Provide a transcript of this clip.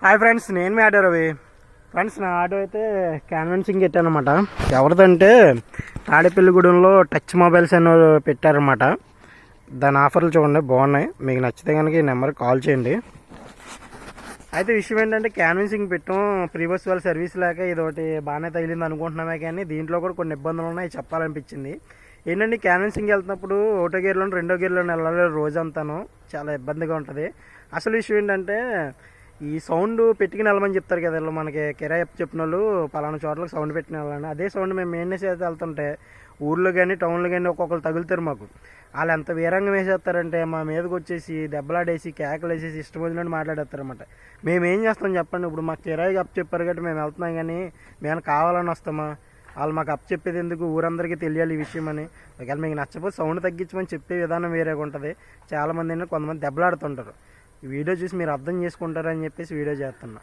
Hi friends నేను మీ auto Ravi. Friends నా ఆటో అయితే క్యాన్వెన్సింగ్ పెట్టానమాట ఎవరిదంటే తాడేపల్లిగూడెంలో టచ్ మొబైల్స్ అని పెట్టారనమాట. దాని ఆఫర్లు చూడండి బాగున్నాయి. మీకు నచ్చితే కనుక ఈ నెంబర్కి కాల్ చేయండి. అయితే విషయం ఏంటంటే క్యాన్వెన్సింగ్ పెట్టాం. ప్రీవియస్ వాళ్ళ సర్వీస్ లేక ఇది ఒకటి బాగానే తగిలింది అనుకుంటున్నామే కానీ దీంట్లో కూడా కొన్ని ఇబ్బందులు ఉన్నాయి చెప్పాలనిపించింది. ఏంటంటే క్యాన్వెన్సింగ్ వెళ్తున్నప్పుడు ఒకటో గేర్లోని రెండో గేర్లో వెళ్ళాలి రోజంతాను. చాలా ఇబ్బందిగా ఉంటుంది. అసలు విషయం ఏంటంటే ఈ సౌండ్ పెట్టుకుని వెళ్ళమని చెప్తారు కదా వీళ్ళు మనకి కిరాయి చెప్పిన వాళ్ళు పలానా చోట్లకు సౌండ్ పెట్టిన వెళ్ళాలని అదే సౌండ్ మేము మెయిన్నెస్ అయితే వెళ్తుంటే ఊర్లో కానీ టౌన్లో కానీ ఒక్కొక్కరు తగులుతారు మాకు. వాళ్ళు ఎంత వీరంగం వేసేస్తారంటే మా మీదకి వచ్చేసి దెబ్బలాడేసి కేకలు వేసేసి ఇష్టం వచ్చినట్టు మాట్లాడేస్తారనమాట మేము ఏం చేస్తాం చెప్పండి? ఇప్పుడు మాకు కిరాయి అప్ చెప్పారు కాబట్టి మేము వెళ్తున్నాం కానీ మేము కావాలని వస్తామా? వాళ్ళు మాకు అప్ చెప్పేది ఎందుకు? ఊరందరికీ తెలియాలి ఈ విషయం అని. ఒకవేళ మీకు నచ్చపోతే సౌండ్ తగ్గించమని చెప్పే విధానం వేరేగా ఉంటుంది. చాలామంది కొంతమంది దెబ్బలాడుతుంటారు. వీడియో చూసి మీరు అర్థం చేసుకుంటారని చెప్పేసి వీడియో చేస్తున్నా.